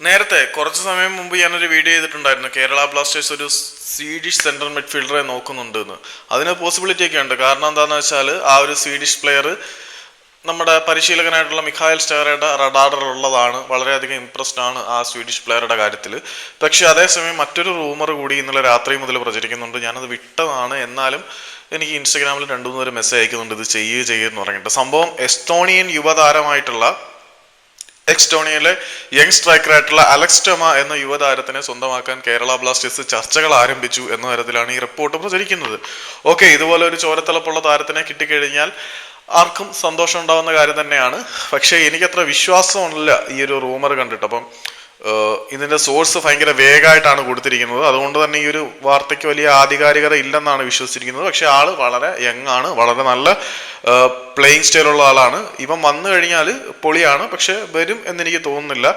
നേരത്തെ കുറച്ച് സമയം മുമ്പ് ഞാനൊരു വീഡിയോ ചെയ്തിട്ടുണ്ടായിരുന്നു. കേരള ബ്ലാസ്റ്റേഴ്സ് ഒരു സ്വീഡിഷ് സെൻട്രൽ മിഡ്ഫീൽഡറെ നോക്കുന്നുണ്ട് എന്ന് അതിന് പോസിബിലിറ്റി ഒക്കെ ഉണ്ട്. കാരണം എന്താണെന്ന് വെച്ചാൽ ആ ഒരു സ്വീഡിഷ് പ്ലെയർ നമ്മുടെ പരിശീലകനായിട്ടുള്ള മിഖായൽ സ്റ്റേറയുടെ റഡാറിലുള്ളതാണ് വളരെയധികം ഇംപ്രസ്ഡ് ആണ് ആ സ്വീഡിഷ് പ്ലെയറുടെ കാര്യത്തിൽ പക്ഷേ അതേസമയം മറ്റൊരു റൂമർ കൂടി ഇന്നലെ രാത്രി മുതൽ പ്രചരിക്കുന്നുണ്ട്. ഞാനത് വിട്ടതാണ്. എന്നാലും എനിക്ക് ഇൻസ്റ്റഗ്രാമിൽ രണ്ടു മൂന്ന് പേര് മെസ്സേജ് അയക്കുന്നുണ്ട്. ഇത് ചെയ്യുക എന്ന് പറഞ്ഞിട്ട്. സംഭവം എസ്റ്റോണിയൻ യുവതാരമായിട്ടുള്ള എക്സ്റ്റോണിയയിലെ യങ് സ്ട്രൈക്കറായിട്ടുള്ള അലക്സ് ടൊമ എന്ന യുവതാരത്തിനെ സ്വന്തമാക്കാൻ കേരള ബ്ലാസ്റ്റേഴ്സ് ചർച്ചകൾ ആരംഭിച്ചു എന്ന തരത്തിലാണ് ഈ റിപ്പോർട്ട് പ്രചരിക്കുന്നത്. ഓക്കെ ഇതുപോലെ ഒരു ചോരത്തിളപ്പുള്ള താരത്തിനെ കിട്ടിക്കഴിഞ്ഞാൽ ആർക്കും സന്തോഷം ഉണ്ടാവുന്ന കാര്യം തന്നെയാണ്. പക്ഷേ എനിക്കത്ര വിശ്വാസമില്ല ഈ ഒരു റൂമർ കണ്ടിട്ട് അപ്പം ഇതിന്റെ സോഴ്സ് ഭയങ്കര വേഗമായിട്ടാണ് കൊടുത്തിരിക്കുന്നത്. അതുകൊണ്ട് തന്നെ ഈ ഒരു വാർത്തയ്ക്ക് വലിയ ആധികാരികത ഇല്ലെന്നാണ് വിശ്വസിച്ചിരിക്കുന്നത്. പക്ഷെ ആൾ വളരെ യങ് ആണ് വളരെ നല്ല പ്ലേയിങ് സ്റ്റൈലുള്ള ആളാണ്. ഇവൻ വന്നു കഴിഞ്ഞാൽ പൊളിയാണ് പക്ഷെ വരും എന്നെനിക്ക് തോന്നുന്നില്ല.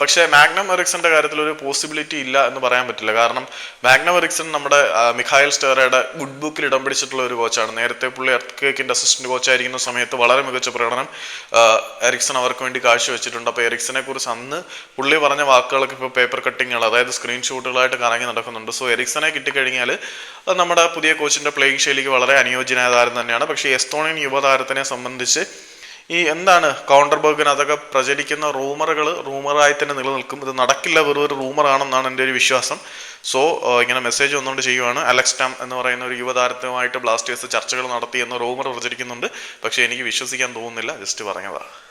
പക്ഷേ മാഗ്നം എറിക്സന്റെ കാര്യത്തിൽ ഒരു പോസിബിലിറ്റി ഇല്ല എന്ന് പറയാൻ പറ്റില്ല. കാരണം മാഗ്നം എറിക്സൺ നമ്മുടെ മിഖായൽ സ്റ്റേറയുടെ ഗുഡ് ബുക്കിൽ ഇടം പിടിച്ചിട്ടുള്ള ഒരു കോച്ചാണ് നേരത്തെ പുള്ളി എർക്കേക്കിന്റെ അസിസ്റ്റന്റ് കോച്ചായിരിക്കുന്ന സമയത്ത് വളരെ മികച്ച പ്രകടനം എറിക്സൺ അവർക്ക് വേണ്ടി കാഴ്ചവെച്ചിട്ടുണ്ട്. അപ്പോൾ എറിക്സനെ കുറിച്ച് അന്ന് പുള്ളി പറഞ്ഞ വാക്കുകളൊക്കെ ഇപ്പോൾ പേപ്പർ കട്ടിങ്ങുകൾ അതായത് സ്ക്രീൻഷോട്ടുകളായിട്ട് കറങ്ങി നടക്കുന്നുണ്ട്. സോ എറിക്സനെ കിട്ടിക്കഴിഞ്ഞാൽ നമ്മുടെ പുതിയ കോച്ചിന്റെ പ്ലേയിങ് ശൈലിക്ക് വളരെ അനുയോജ്യനായ താരം തന്നെയാണ്. പക്ഷേ എസ്തോണിയൻ യുവതാരത്തിനെ സംബന്ധിച്ച് ഈ എന്താണ് കൗണ്ടർ ബർഗിന് അതൊക്കെ പ്രചരിക്കുന്ന റൂമറുകൾ റൂമറായി തന്നെ നിലനിൽക്കും. ഇത് നടക്കില്ല വെറും ഒരു റൂമറാണെന്നാണ് എന്റെ ഒരു വിശ്വാസം. സോ ഇങ്ങനെ മെസ്സേജ് വന്നുകൊണ്ട് ചെയ്യുവാണ്. അലക്സ് ടാം എന്ന് പറയുന്ന ഒരു യുവതാരത്തുമായിട്ട് ബ്ലാസ്റ്റേഴ്സ് ചർച്ചകൾ നടത്തി എന്ന റൂമർ പ്രചരിക്കുന്നുണ്ട്. പക്ഷേ എനിക്ക് വിശ്വസിക്കാൻ തോന്നുന്നില്ല. ജസ്റ്റ് പറഞ്ഞതാണ്